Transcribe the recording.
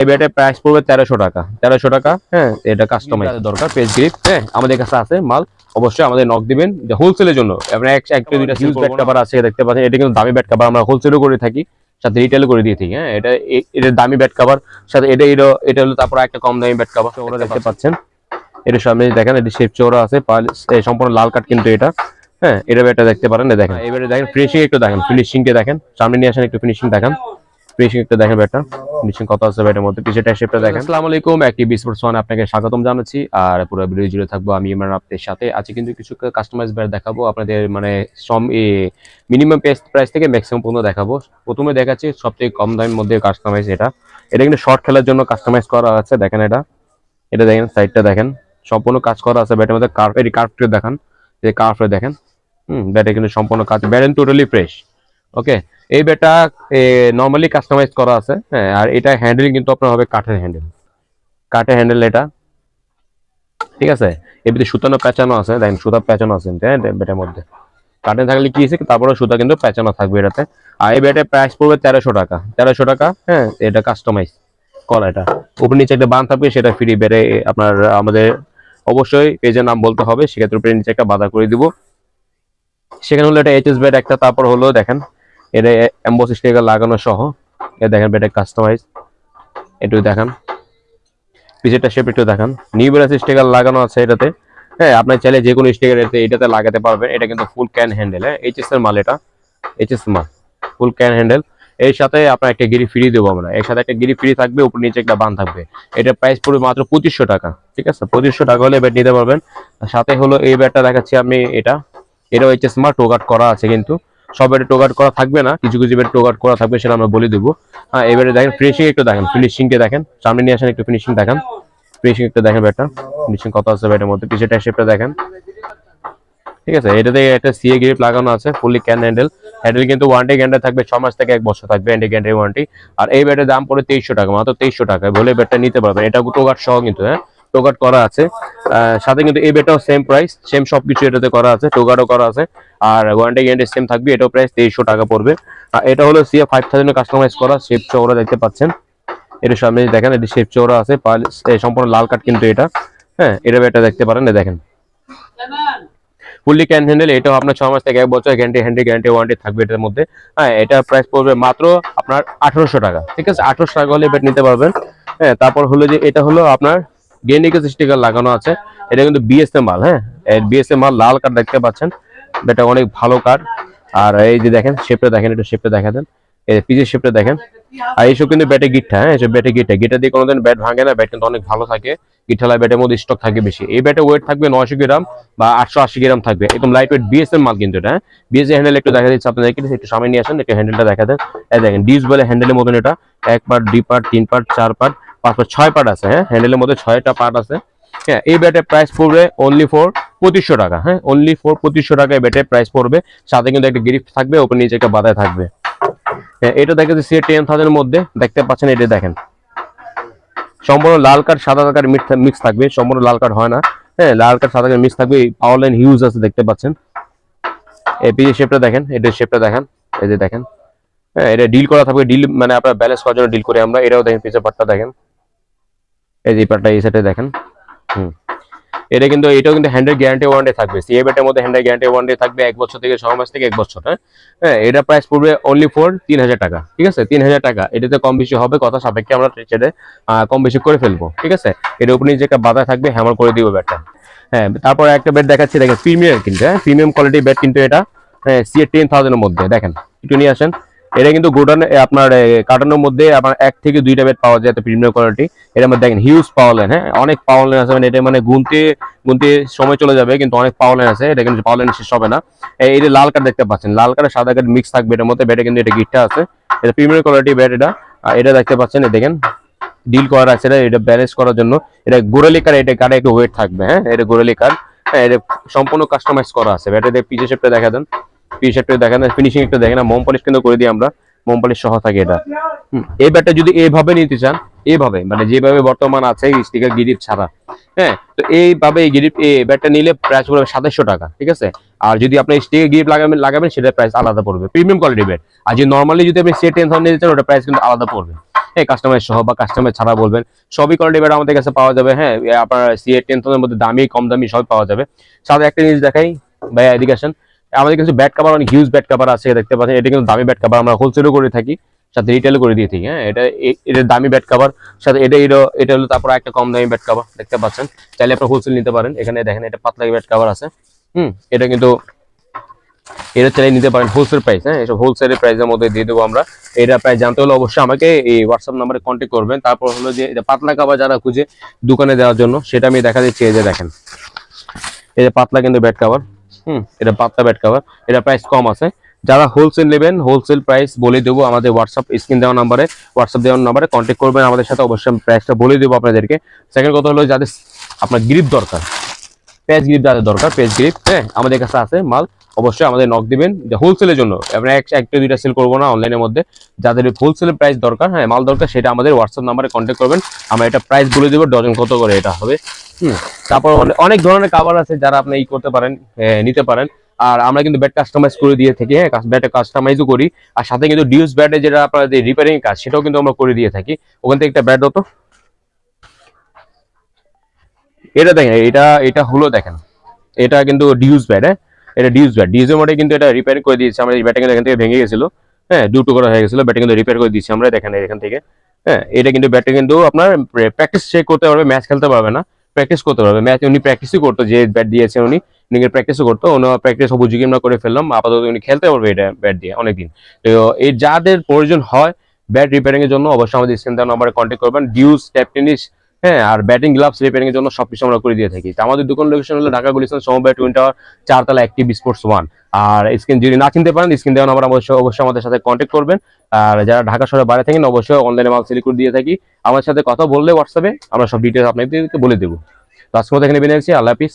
এই ব্যাটের প্রাইস পড়বে তেরোশো টাকা। তেরোশো টাকা হ্যাঁ এটা কাস্টমাইজ দরকার পেজ গ্রিপ হ্যাঁ আমাদের কাছে আছে মাল অবশ্যই আমাদের নক দিবেন। যে হোলসেলের জন্য আপনার এক একটা দুইটা হিউজ ব্যাট কাভার আছে দেখতে পাচ্ছেন এটা কিন্তু দামি ব্যাট কাভার আমরা হোলসেলও করে থাকি সাথে রিটেল করে দিয়ে থাকি হ্যাঁ এটা এটা দামি ব্যাট কাভার সাথে এটা এটা এটা হলো তারপর একটা কম দামি ব্যাট কাভার ওরা দেখতে পাচ্ছেন। এটা সামনে দেখেন এটা শেপ চৌড়া আছে সম্পূর্ণ লাল কাঠ কিন্তু এটা হ্যাঁ এটা ব্যাটটা দেখতে পারেন দেখেন। এবারে দেখেন ফিনিশিং একটু দেখেন ফিনিশিং কে দেখেন সামনে নিয়ে আসেন একটু ফিনিশিং দেখেন। ফিনিশিং একটু দেখেন ব্যাটটা ফিনিশিং কত আছে ব্যাটের মধ্যে? পিছটা শেপটা দেখেন। আসসালামু আলাইকুম, একটি স্পোর্টস ওয়ান আপনাকে স্বাগতম জানাচ্ছি। আর পুরো ভিডিও জুড়ে থাকব আমি ইমরান আপনাদের সাথে। আজকে কিন্তু কিছু কাস্টমাইজ ব্যাট দেখাবো, আপনাদের মানে সম মিনিমাম প্রাইস থেকে ম্যাক্সিমাম পর্যন্ত দেখাবো। প্রথমে দেখাচ্ছি সবথেকে কম দামের মধ্যে কাস্টমাইজ এটা। এটা কিন্তু শর্ট খেলার জন্য কাস্টমাইজ করা আছে, দেখেন এটা। এটা দেখেন সাইডটা দেখেন। সম্পূর্ণ কাজ করা আছে ব্যাটের মধ্যে। কার্ভ এই কার্ভটা দেখেন। যে কার্ভটা দেখেন। হুম, ব্যাটে কিন্তু সম্পূর্ণ কাজ ব্যাট টোটালি ফ্রেশ ওকে এই ব্যাটটা নর্মালি কাস্টমাইজ করা আছে আর এটা হ্যান্ডেল কিন্তু আপনার হবে কাঠের হ্যান্ডেল কাঠের হ্যান্ডেল এটা। ঠিক আছে? এর ভিতরে সুতানো পেঁচানো আছে, দেখেন সুতা পেঁচানো আছে ব্যাটের মধ্যে। কাঠে থাকলে কি আছে তারপরে সুতা কিন্তু পেঁচানো থাকবে এটাতে। আর এই ব্যাটের প্রাইস পড়বে তেরোশো টাকা। তেরোশো টাকা হ্যাঁ এটা কাস্টমাইজ করা এটা। উপর নিচে একটা বান থাকবে, সেটা ফ্রি বেড়ে আপনার আমাদের অবশ্যই পেজের নাম বলতে হবে। সেক্ষেত্রে উপরে নিচে একটা বাধা করে দিব। সেখানে হলো এটা এইচএস বেড একটা, তারপর হলো দেখেন এটা এম্বস স্টিকার লাগানো সহ। এ দেখেন বেডে কাস্টমাইজ একটু দেখান। পিছেরটা শেপ একটু দেখান। নিউ ব্রাস স্টিকার লাগানো আছে এটাতে। হ্যাঁ আপনার চাইলে যে কোনো স্টিকার এটাতে লাগাতে পারবেন। এটা কিন্তু ফুল ক্যান হ্যান্ডেল হ্যাঁ? এইচএস এর মাল এটা। এইচএস মাল। ফুল ক্যান হ্যান্ডেল এর সাথে আপনার একটা গিরি ফ্রি দেবো আমরা। এর সাথে একটা গিরি ফ্রি থাকবে, উপর নিচে একটা বান থাকবে। এটা প্রাইস পড়বে মাত্র পঁচিশশো টাকা, ঠিক আছে? পঁচিশশো টাকা হলে ব্যাট নিতে পারবেন। সাথে হলো এই ব্যাটটা দেখাচ্ছি আমি এটা। এটা হচ্ছে স্মার্ট টোগাট করা আছে কিন্তু। সব ব্যাটে করা থাকবে না, কিছু কিছু ব্যাটে টোগাট করা থাকবে সেটা আমরা বলে দেবো। হ্যাঁ এবারে দেখেন ফিনিশিং একটু দেখেন ফিনিশিং কে দেখেন, সামনে নিয়ে আসেন একটু ফিনিশিং দেখেন। ফিনিশিং একটু দেখেন ব্যাটটা ফিনিশিং কত আছে ব্যাটের মধ্যে পিছেটা শেপটা দেখেন। ঠিক আছে, এটাতে একটা সিএ গ্রিপ লাগানো আছে ফুললি ক্যান হ্যান্ডেল হ্যান্ডেল কিন্তু ওয়ারেন্টি গ্যারান্টি থাকবে, ছ মাস থেকে এক বছর থাকবে হ্যান্ডি গ্যারান্টি ওয়ারেন্টি আর এই ব্যাটের দাম পড়ে তেইশশো টাকা, মাত্র তেইশশো টাকা বলে ব্যাটটা নিতে পারবেন। এটা টোগাট সহ কিন্তু হ্যাঁ। টোগাট করা আছে। সাথে কিন্তু এই ব্যাটটাও সেম প্রাইস সেম সবকিছু এটাতে করা আছে টোগাটও করা আছে। আর ওয়ারেন্টি গ্যারান্টি সেম থাকবে, এটাও প্রাইস তেইশশো টাকা পড়বে। এটা হলো সিএ ফাইভ থাউজেন্ড কাস্টমাইজ করা শেপ চৌড়া দেখতে পাচ্ছেন। এটা সামনে দেখেন, এটা শেপ চৌড়া আছে সম্পূর্ণ লাল কাঠ কিন্তু এটা। হ্যাঁ এটা ব্যাটটা দেখতে পারেন দেখেন। ফুললি ক্যান হ্যান্ডেল এটাও আপনার ছ মাস থেকে এক বছর গ্যারান্টি হ্যান্ডি গ্যারান্টি ওয়ারেন্টি থাকবে এটার মধ্যে। হ্যাঁ এটা প্রাইস পড়বে মাত্র আপনার আঠারোশো টাকা, ঠিক আছে? আঠারোশো টাকা হলে ব্যাট নিতে পারবেন। হ্যাঁ তারপর হলো যে, এটা হলো আপনার গেনিকেস স্টিকার লাগানো আছে। এটা কিন্তু বিএসএ মাল হ্যাঁ? বিএসএ মাল লাল কার্ড দেখতে পাচ্ছেন। এটা অনেক ভালো কার্ড আর এই যে দেখেন শেপটা দেখেন একটু শেপটা দেখা দেন এই পিজের শেপটা দেখেন। আর এইসব কিন্তু ব্যাটে গিটটা হ্যাঁ? এসব ব্যাটে গিটটা গিটা দিয়ে কোনোদিন ব্যাট ভাঙে না ব্যাট কিন্তু অনেক ভালো থাকে। গিঠালা ব্যাটের মধ্যে স্টক থাকে বেশি। এই ব্যাটে ওয়েট থাকবে নয়শো গ্রাম বা আটশো আশি গ্রাম থাকবে। একদম লাইট ওয়েট বিএসএম মাল কিন্তু এটা বিএসএ হ্যান্ডেল একটু দেখা দিচ্ছে আপনাদেরকে একটু সামনে নিয়ে আসেন, একটু হ্যান্ডেলটা দেখা দেন। এই দেখেন ডিস বলে হ্যান্ডেলের মতন এটা। এক পার্ট দুই পার্ট তিন পার্ট চার পার্ট পাঁচ পার্ট ছয় পার্ট আছে হ্যাঁ? হ্যান্ডেলের মধ্যে ছয়টা পার্ট আছে। হ্যাঁ এই ব্যাটের প্রাইস পড়বে অনলি ফর পঁচিশশো টাকা হ্যাঁ? অনলি ফর পঁচিশশো টাকা এই ব্যাটের প্রাইস পড়বে। সাথে কিন্তু একটা গিফট থাকবে ওপর নিচে একটা বাধায় থাকবে। হ্যাঁ, এটা দেখা যাচ্ছে টেন থাউজেন্ডের মধ্যে দেখতে পাচ্ছেন এটা দেখেন। সম্পূর্ণ লাল কার্ড সাদা কার্ড মিক্স থাকবে সম্পূর্ণ লাল কার্ড হয় না। হ্যাঁ লাল কার্ড সাদা কার্ড মিক্স থাকবে পাওয়ার লাইন হিউজ আছে দেখতে পাচ্ছেন। এই পিজের শেপটা দেখেন এটার শেপটা দেখেন এই যে দেখেন। হ্যাঁ এটা ডিল করা থাকবে ডিল মানে আপনার ব্যালেন্স করার জন্য ডিল করি আমরা এটাও দেখেন পিছের পাটটা দেখেন। এই যে পাটটা এই সাইডে দেখেন। হুম। এটা কিন্তু, এটাও কিন্তু হ্যান্ডেল গ্যারান্টি ওয়ারেন্টি থাকবে। সিএ ব্যাটের মধ্যে হ্যান্ডেল গ্যারান্টি ওয়ারেন্টি থাকবে এক বছর থেকে, ছ মাস থেকে এক বছর হ্যাঁ? হ্যাঁ এটা প্রাইস পড়বে অনলি ফর তিন হাজার টাকা, ঠিক আছে? তিন হাজার টাকা। এটাতে কম বেশি হবে, কথা সাপেক্ষে আমরা সেটা কম বেশি করে ফেলব, ঠিক আছে? এর উপর যে একটা বাধা থাকবে হ্যামার করে দিব ব্যাটটা। হ্যাঁ তারপর একটা বেড দেখাচ্ছি, দেখেন প্রিমিয়াম কিন্তু হ্যাঁ? প্রিমিয়াম কোয়ালিটি বেড কিন্তু এটা হ্যাঁ সিএ টেন থাউজেন্ডের মধ্যে, দেখেন, একটু নিয়ে আসেন। এটা কিন্তু গোডাউন আপনার কার্টনের মধ্যে আপনার এক থেকে দুইটা বেড পাওয়া যায় প্রিমিয়াম কোয়ালিটি এটার মধ্যে দেখেন হিউজ পাওয়ার লাইন হ্যাঁ? অনেক পাওয়ার লাইন আছে মানে এটা মানে গুনতে গুনতে সময় চলে যাবে, কিন্তু অনেক পাওয়ার লাইন আছে। এটা কিন্তু পাওয়ার লাইন শেষ হবে না। এই যে লাল কার্ড দেখতে পাচ্ছেন, লাল কার্ড সাদা কার্ড মিক্স থাকবে এটার মধ্যে। ব্যাটে কিন্তু এটা গিটটা আছে। এটা প্রিমিয়াম কোয়ালিটি ব্যাট এটা। এটা দেখতে পাচ্ছেন দেখেন ডিল করা আছে এটা ব্যালেন্স করার জন্য। এটা গোরালি কার্ড এটা কার্ডে একটু ওয়েট থাকবে হ্যাঁ? এটা গোরালি কার্ড হ্যাঁ? এটা সম্পূর্ণ কাস্টমাইজ করা আছে। ব্যাটে পিছে শেপটা দেখা দেন। পিছে শেপটা দেখা দেন ফিনিশিং একটু দেখেন মোম পলিশ কিন্তু করে দিই আমরা। মোম পলিশ সহ থাকে এটা। এই ব্যাটটা যদি এইভাবে নিতে চান এইভাবে মানে যেভাবে বর্তমান আছে স্টিকার গিরিপ ছাড়া। হ্যাঁ তো এইভাবে এই গিরিপ, এই ব্যাটটা নিলে প্রাইস পড়বে সাতাশশো টাকা, ঠিক আছে? আর যদি আপনি স্টিকার গিরিপ লাগাবেন লাগাবেন সেটা প্রাইস আলাদা পড়বে প্রিমিয়াম কোয়ালিটি ব্যাট আর যদি নর্মালি যদি আপনি সেট টেনশন নিতে চান ওটা প্রাইস কিন্তু আলাদা পড়বে। হ্যাঁ কাস্টমার সহ বা কাস্টমার ছাড়া বলবেন, সবই কোয়ালিটি ব্যাট আমাদের কাছে পাওয়া যাবে। হ্যাঁ আপনার সিএ টেনশনের মধ্যে দামি, কম দামি সবই পাওয়া যাবে। সাথে একটা জিনিস দেখাই, ভাইয়া আমাদের কিছু ব্যাট কাভার অনেক হিউজ ব্যাট কাভার আছে, দেখতে পাচ্ছেন। এটা কিন্তু দামি ব্যাট কাভার আমরা হোলসেলও করে থাকি, সাথে রিটেল করে দিয়ে থাকি হ্যাঁ। এটা এটা দামি ব্যাট কাভার সাথে এটা এটা এটা হলো তারপর একটা কম দামি ব্যাট কাভার দেখতে পাচ্ছেন। চাইলে আপনি হোলসেল নিতে পারেন। এখানে দেখেন, এটা পাতলা ব্যাট কাভার আছে। হুম, এটা কিন্তু এটা চাইলে নিতে পারেন হোলসেল প্রাইস হ্যাঁ। এসব হোলসেলের প্রাইসের মধ্যে দিয়ে দেবো আমরা। এটা প্রায় জানতে হলে অবশ্যই আমাকে এই হোয়াটসঅ্যাপ নাম্বারে কন্ট্যাক্ট করবেন। তারপর হলো যে, এটা পাতলা কাভার যারা খুঁজে দোকানে দেওয়ার জন্য, সেটা আমি দেখা দিচ্ছি। এই যে দেখেন, এই যে পাতলা কিন্তু ব্যাট কাভার এটা পাতলা ব্যাট কভার এটা প্রাইস কম আছে। যারা হোলসেল নেবেন হোলসেল প্রাইস বলে দেবো আমাদের হোয়াটসঅ্যাপ স্ক্রিন দেওয়া নাম্বারে হোয়াটসঅ্যাপ দেওয়ার নাম্বারে কন্ট্যাক্ট করবেন আমাদের সাথে, অবশ্যই প্রাইসটা বলে দেবো আপনাদেরকে। সেকেন্ড কথা হলো যাদের আপনার গ্রিপ দরকার পেজ গ্রিপ যাদের দরকার পেজ গ্রিপ হ্যাঁ আমাদের কাছে আছে মাল। অবশ্যই আমাদের নক দিবেন, যে হোলসেলের জন্য। আমরা এক, একটা, দুইটা সেল করব না অনলাইনের মধ্যে। যাদের হোলসেলের প্রাইস দরকার হ্যাঁ মাল দরকার, সেটা আমাদের হোয়াটসঅ্যাপ নাম্বারে কন্ট্যাক্ট করবেন। আমরা এটা প্রাইস বলে দেবো ডজন কত করে এটা হবে। হুম, তারপর অনেক ধরনের কাভার আছে যারা আপনি ই করতে পারেন নিতে পারেন। আর আমরা কিন্তু ব্যাট কাস্টমাইজ করে দিয়ে থাকি হ্যাঁ ব্যাটে কাস্টমাইজও করি। আর সাথে কিন্তু ডিউস ব্যাটে যেটা আপনাদের রিপেয়ারিং কাজ, সেটাও কিন্তু আমরা করে দিয়ে থাকি। ওখান থেকে একটা ব্যাট হতো। এটা দেখেন, এটা এটা হলো দেখেন। এটা কিন্তু ডিউস ব্যাট হ্যাঁ। এটা ডিউস ব্যাট। ডিউসের মধ্যে কিন্তু এটা রিপেয়ার করে দিয়েছে। আমরা এই এখান থেকে ভেঙে গেছিল। হ্যাঁ দু টুকরো হয়ে গেছিল। ব্যাটে কিন্তু রিপেয়ার করে দিয়েছি। আমরা দেখেন এখান থেকে। হ্যাঁ এটা কিন্তু ব্যাটে কিন্তু আপনার প্র্যাকটিস চেক করতে পারবে ম্যাচ খেলতে পারবে না। প্র্যাকটিস করতে পারবে। ম্যাচ উনি প্র্যাকটিসই করতো, যে ব্যাট দিয়েছে উনি নিজের প্র্যাকটিসও করতো। উনি প্র্যাকটিস উপযোগী আমরা করে ফেললাম। আপাতত উনি খেলতে পারবে এটা ব্যাট দিয়ে অনেকদিন। তো এই যাদের প্রয়োজন হয় ব্যাট রিপেয়ারিংয়ের জন্য অবশ্যই আমাদের স্ক্রিন দেওয়া নাম্বারে কন্ট্যাক্ট করবেন। ডিউস ট্যাপ টেনিস হ্যাঁ আর ব্যাটিং গ্লাভস রিপেয়ারিং এর জন্য সবকিছু আমরা করে দিয়ে থাকি। তো আমাদের দোকান লোকেশন হলো ঢাকা গুলিস্তান, সমবায় টুইন টাওয়ার চারতলা অ্যাক্টিভ স্পোর্টস ওয়ান আর স্ক্রিন যদি না চিনতে পারেন স্ক্রিন দেওয়া নাম্বার অবশ্যই অবশ্যই আমাদের সাথে কন্ট্যাক্ট করবেন। আর যারা ঢাকা শহরে বাইরে থাকেন, অবশ্যই অনলাইনে মাল সেল করে দিয়ে থাকি। আমার সাথে কথা বললে হোয়াটসঅ্যাপে আমরা সব ডিটেলস আপনাদেরকে বলে দেবো। তো আজকে মতো এখানে বেরিয়ে আল্লাহ হাফিজ।